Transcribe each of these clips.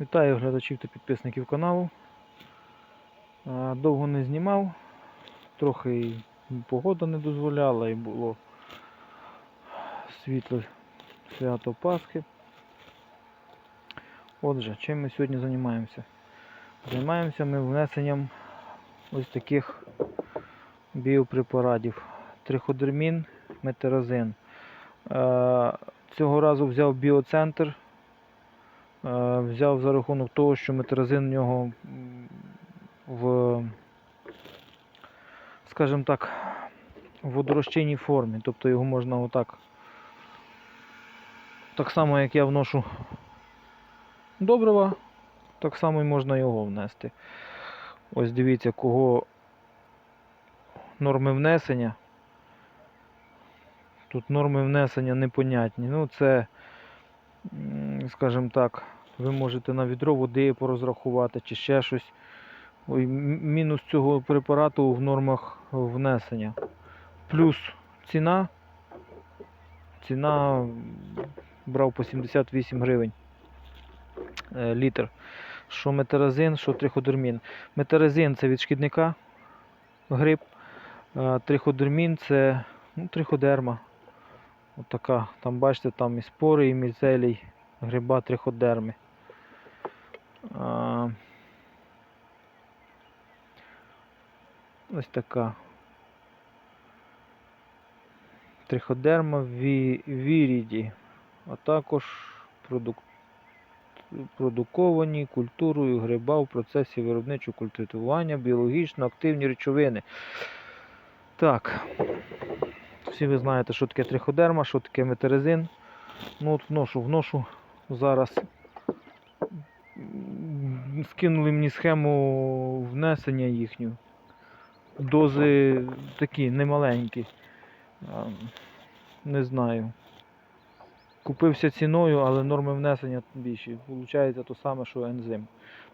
Вітаю глядачів та підписників каналу. Довго не знімав, трохи погода не дозволяла і було світле свято Пасхи. Отже, чим ми сьогодні займаємося? Займаємося ми внесенням ось таких біопрепаратів. Триходермін, метеразин. Цього разу взяв біоцентр. Е, Взяв за рахунок того, що метеразин в нього в, скажімо так, в водорозчинній формі. Тобто його можна отак. Так само, як я вношу добрива, так само і можна його внести. Ось дивіться, кого норми внесення. Тут норми внесення непонятні. Ну, це, скажімо так, ви можете на відро води порозрахувати чи ще щось. Мінус цього препарату в нормах внесення. Плюс ціна. Ціна брав по 78 гривень е, літр. Що метеразин, що триходермін. Метеразин це від шкідника гриб. Триходермін це ну, триходерма. От така, там бачите, там і спори, і міцелій гриба триходерми. Ось така. Триходерма ві, віріді, а також продук, продуковані культурою гриба в процесі виробничого культивування біологічно активні речовини. Так. Всі ви знаєте, що таке триходерма, що таке метерезин. Ну от вношу, вношу зараз. Скинули мені схему внесення їхню. Дози такі немаленькі. Не знаю. Купився ціною, але норми внесення більші. Получається то саме, що ензим.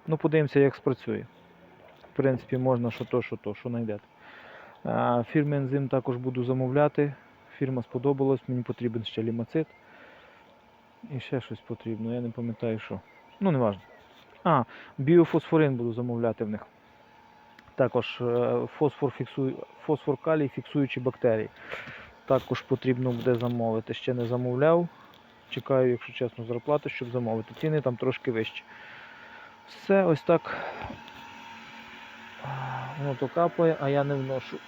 Ну, подивимося, як спрацює. В принципі, можна що то, що то, що знайдете. Фірми ензим також буду замовляти. Фірма сподобалась, мені потрібен ще лімацит. І ще щось потрібно, я не пам'ятаю що. Ну, не важливо. А, біофосфорин буду замовляти в них. Також е, фосфор, фіксує, фосфор калій фіксуючі бактерії. Також потрібно буде замовити. Ще не замовляв. Чекаю, якщо чесно, зарплати, щоб замовити. Ціни там трошки вищі. Все ось так. Воно то капає, а я не вношу.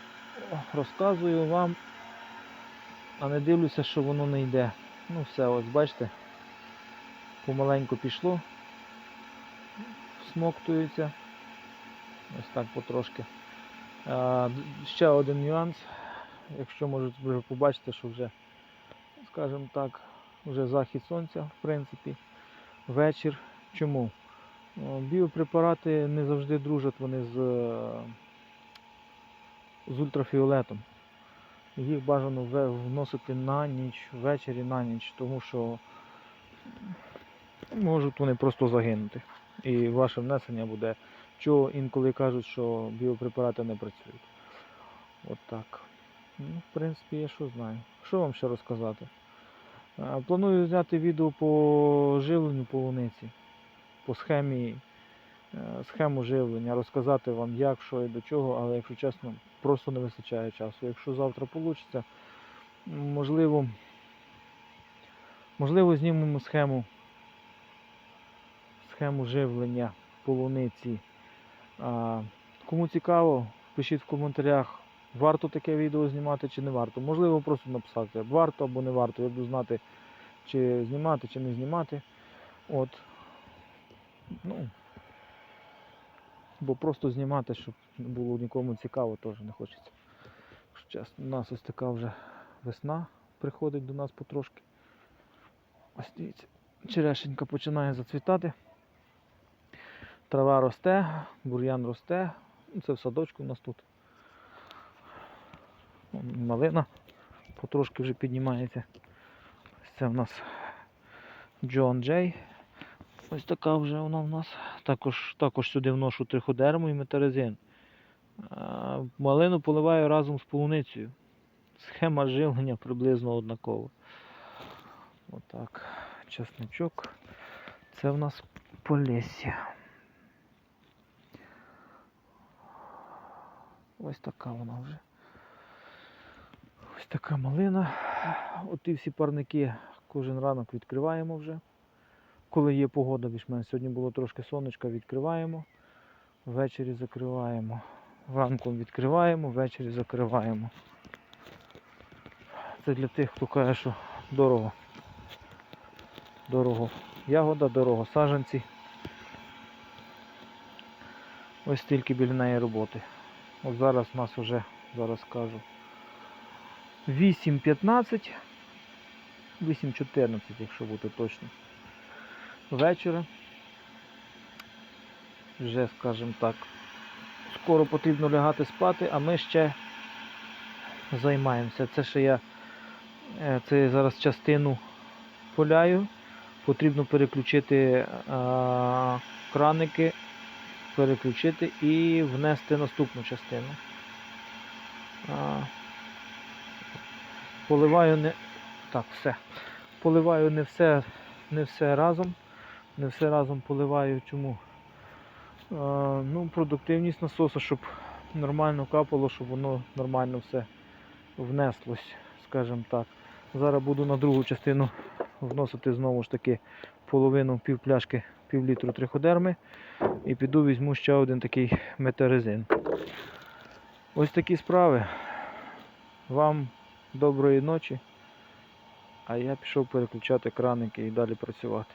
Розказую вам, а не дивлюся, що воно не йде. Ну все, ось бачите, помаленьку пішло, смоктується. Ось так потрошки. Ще один нюанс. Якщо можете вже побачити, що вже, скажімо так, вже захід сонця, в принципі, вечір. Чому? Біопрепарати не завжди дружать вони з, з ультрафіолетом. Їх бажано вносити на ніч, ввечері на ніч, тому що можуть вони просто загинути. І ваше внесення буде, що інколи кажуть, що біопрепарати не працюють. От так. Ну, в принципі, я що знаю. Що вам ще розказати? Планую зняти відео по живленню полуниці, по схемі, е, схему живлення, розказати вам, як, що і до чого, але якщо чесно, просто не вистачає часу. Якщо завтра вийде, можливо, можливо, знімемо схему, схему живлення полуниці. Кому цікаво, пишіть в коментарях, варто таке відео знімати чи не варто. Можливо, просто написати, варто або не варто. Я буду знати, чи знімати, чи не знімати. От. Ну, бо просто знімати, щоб не було нікому цікаво, теж не хочеться. Чесно, у нас ось така вже весна приходить до нас потрошки. Ось дивіться, черешенька починає зацвітати. Трава росте, бур'ян росте. Ну, Це в садочку у нас тут. Малина потрошки вже піднімається. Це в нас Джон Джей. Ось така вже вона в нас. Також, також сюди вношу триходерму і метерезин. Малину поливаю разом з полуницею. Схема живлення приблизно однакова. Отак. Чесничок. Це в нас Полісся. Ось така вона вже. Ось така малина. Оті всі парники кожен ранок відкриваємо вже. Коли є погода більш-менш. Сьогодні було трошки сонечка, відкриваємо. Ввечері закриваємо. Ранком відкриваємо, ввечері закриваємо. Це для тих, хто каже, що дорого. Дорого ягода, дорого саджанці. Ось стільки біля неї роботи. От зараз у нас вже, зараз скажу, 8.15, 8.14, якщо бути точно. Вечора. Вже, скажімо так, скоро потрібно лягати спати, а ми ще займаємося. Це ще я е, це зараз частину поляю. Потрібно переключити а, краники, переключити і внести наступну частину. Поливаю не. Так, все. Поливаю не все, не все разом. Не все разом поливаю. Чому? Ну, продуктивність насосу, щоб нормально капало, щоб воно нормально все внеслось, скажімо так. Зараз буду на другу частину вносити знову ж таки половину пів пляшки пів літру триходерми і піду візьму ще один такий метарезин. Ось такі справи. Вам доброї ночі. А я пішов переключати краники і далі працювати.